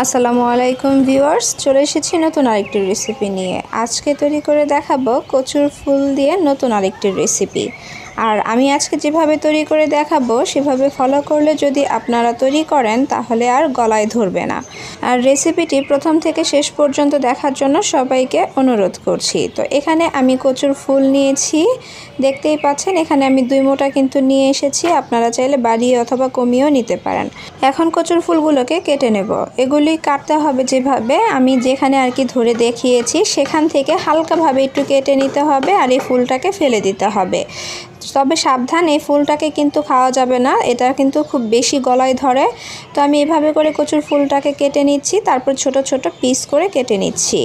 আসসালামু আলাইকুম ভিউয়ার্স, চলে এসেছি নতুন আরেকটি রেসিপি নিয়ে। আজকে তৈরি করে দেখাবো কচুর ফুল দিয়ে নতুন আরেকটি রেসিপি আর আমি আজকে যেভাবে তৈরি করে দেখাবো, সেভাবে ফলো করলে যদি আপনারা তৈরি করেন, তাহলে আর গলায় ধরবে না। আর রেসিপিটি প্রথম থেকে শেষ পর্যন্ত দেখার জন্য সবাইকে অনুরোধ করছি। তো এখানে আমি কচুর ফুল নিয়েছি। দেখতেই পাচ্ছেন, এখানে আমি দুই মোটা কিন্তু নিয়ে এসেছি। আপনারা চাইলে বাড়িয়ে অথবা কমিয়েও নিতে পারেন। এখন কচুর ফুলগুলোকে কেটে নেব। এগুলি কাটতে হবে যেভাবে, আমি যেখানে আর কি ধরে দেখিয়েছি, সেখান থেকে হালকাভাবে একটু কেটে নিতে হবে আর এই ফুলটাকে ফেলে দিতে হবে। তবে সাবধান এই ফুলটাকে কিন্তু খাওয়া যাবে না। এটা কিন্তু খুব বেশি গলায় ধরে। তো আমি এভাবে করে কচুর ফুলটাকে কেটে নিচ্ছি, তারপর ছোট ছোট পিস করে কেটে নিচ্ছি।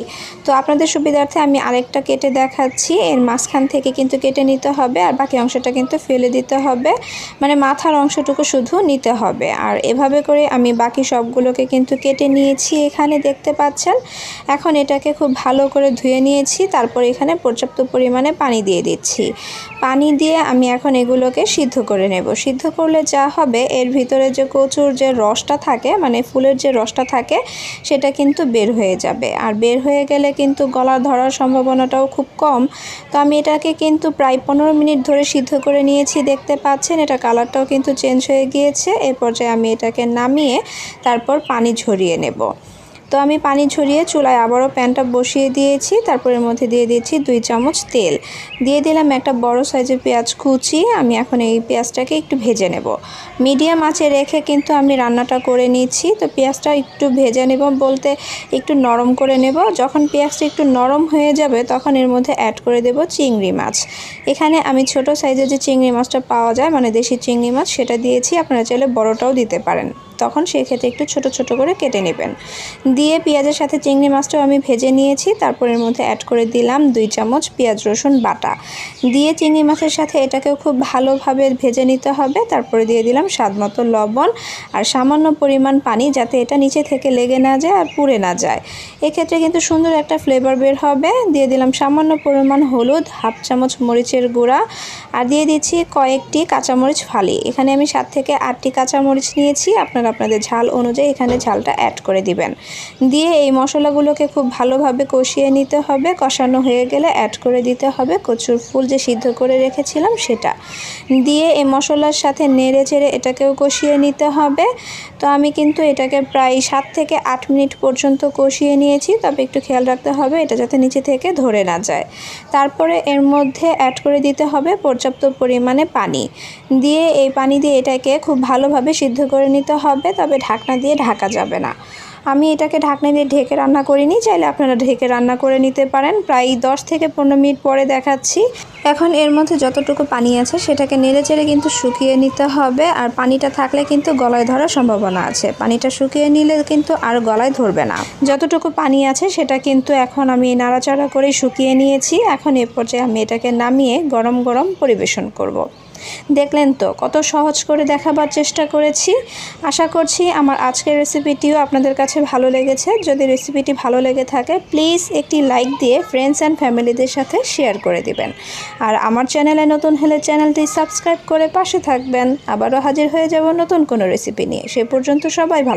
তো আপনাদের সুবিধার্থে আমি আরেকটা কেটে দেখাচ্ছি। এর মাঝখান থেকে কিন্তু কেটে নিতে হবে, আর বাকি অংশটা কিন্তু ফেলে দিতে হবে। মানে মাথার অংশটুকু শুধু নিতে হবে। আর এভাবে করে আমি বাকি সবগুলোকে কিন্তু কেটে নিয়েছি এখানে, দেখতে পাচ্ছেন? এখন এটাকে খুব ভালো করে ধুয়ে নিয়েছি, তারপর এখানে পর্যাপ্ত পরিমাণে পানি দিয়ে দিচ্ছি। পানি দিয়ে আমি এখন এগুলোকে সিদ্ধ করে নেব। সিদ্ধ করলে যা হবে, এর ভিতরে যে কচুর যে রসটা থাকে মানে ফুলের যে রসটা থাকে, সেটা কিন্তু বের হয়ে যাবে। আর বের হয়ে গেলে কিন্তু গলা ধরার সম্ভাবনাটাও খুব কম। তো আমি এটাকে কিন্তু প্রায় পনেরো মিনিট ধরে সিদ্ধ করে নিয়েছি, দেখতে পাচ্ছেন? এটা কালারটাও কিন্তু চেঞ্জ হয়ে গিয়েছে। এ পর্যায়ে আমি এটাকে নামিয়ে তারপর পানি ঝরিয়ে নেব। তো আমি পানি ঝরিয়ে চুলায় আবারও প্যানটা বসিয়ে দিয়েছি। তারপর এর মধ্যে দিয়ে দিয়েছি দুই চামচ তেল। দিয়ে দিলাম একটা বড় সাইজের পেঁয়াজ কুচি। আমি এখন এই পেঁয়াজটাকে একটু ভেজে নেব। মিডিয়াম আঁচে রেখে কিন্তু আমি রান্নাটা করে নিচ্ছি। তো পেঁয়াজটা একটু ভেজে নেব বলতে একটু নরম করে নেব। যখন পেঁয়াজটা একটু নরম হয়ে যাবে তখন এর মধ্যে অ্যাড করে দেব চিংড়ি মাছ। এখানে আমি ছোট সাইজের যে চিংড়ি মাছটা পাওয়া যায় মানে দেশি চিংড়ি মাছ, সেটা দিয়েছি। আপনারা চাইলে বড়টাও দিতে পারেন। তখন সেই ক্ষেত্রে একটু ছোট ছোট করে কেটে নেবেন। দিয়ে পেঁয়াজের সাথে চিংড়ি মাছটাও আমি ভেজে নিয়েছি, তারপর এর মধ্যে অ্যাড করে দিলাম দুই চামচ পেঁয়াজ, রসুন বাটা। দিয়ে চিংড়ি মাছের সাথে এটাকেও খুব ভালোভাবে ভেজে নিতে হবে, তারপরে দিয়ে দিলাম স্বাদ মতো লবণ আর সামান্য পরিমাণ পানি যাতে এটা নিচে থেকে লেগে না যায় আর পুড়ে না যায়। এক্ষেত্রে কিন্তু সুন্দর একটা ফ্লেভার বের হবে। দিয়ে দিলাম সামান্য পরিমাণ হলুদ, হাফ চামচ মরিচের গুঁড়া আর দিয়ে দিচ্ছি কয়েকটি কাঁচামরিচ ফালি। এখানে আমি সাত থেকে আটটি কাঁচামরিচ নিয়েছি, আপনারা আপনাদের ঝাল অনুযায়ী এখানে ঝালটা অ্যাড করে দিবেন। দিয়ে এই মশলাগুলোকে খুব ভালোভাবে কষিয়ে নিতে হবে। কষানো হয়ে গেলে অ্যাড করে দিতে হবে কচুর ফুল যে সিদ্ধ করে রেখেছিলাম সেটা। দিয়ে এই মশলার সাথে নেড়ে চেড়ে এটাকেও কষিয়ে নিতে হবে। তো আমি কিন্তু এটাকে প্রায় সাত থেকে আট মিনিট পর্যন্ত কষিয়ে নিয়েছি। তবে একটু খেয়াল রাখতে হবে এটা যাতে নিচে থেকে ধরে না যায়। তারপরে এর মধ্যে অ্যাড করে দিতে হবে পর্যাপ্ত পরিমাণে পানি। দিয়ে এই পানি দিয়ে এটাকে খুব ভালোভাবে সিদ্ধ করে নিতে হবে। তবে ঢাকনা দিয়ে ঢাকা যাবে না। আমি এটাকে ঢাকনা দিয়ে ঢেকে রান্না করিনি, চাইলে আপনারা ঢেকে রান্না করে নিতে পারেন। প্রায় দশ থেকে পনেরো মিনিট পরে দেখাচ্ছি। এখন এর মধ্যে যতটুকু পানি আছে, সেটাকে নেড়ে চেড়ে কিন্তু শুকিয়ে নিতে হবে। আর পানিটা থাকলে কিন্তু গলায় ধরার সম্ভাবনা আছে। পানিটা শুকিয়ে নিলে কিন্তু আর গলায় ধরবে না। যতটুকু পানি আছে, সেটা কিন্তু এখন আমি নাড়াচাড়া করে শুকিয়ে নিয়েছি। এখন এ পর্যায়ে আমি এটাকে নামিয়ে গরম গরম পরিবেশন করব। দেখলেন তো, কত সহজ করে দেখাবার চেষ্টা করেছি। আশা করছি আমার আজকের রেসিপিটিও আপনাদের কাছে ভালো লেগেছে। যদি রেসিপিটি ভালো লেগে থাকে প্লিজ একটি লাইক দিয়ে ফ্রেন্ডস অ্যান্ড ফ্যামিলিদের সাথে শেয়ার করে দিবেন। আর আমার চ্যানেলে নতুন হলে চ্যানেলটি সাবস্ক্রাইব করে পাশে থাকবেন। আবারও হাজির হয়ে যাব নতুন কোনো রেসিপি নিয়ে। সে পর্যন্ত সবাই ভালো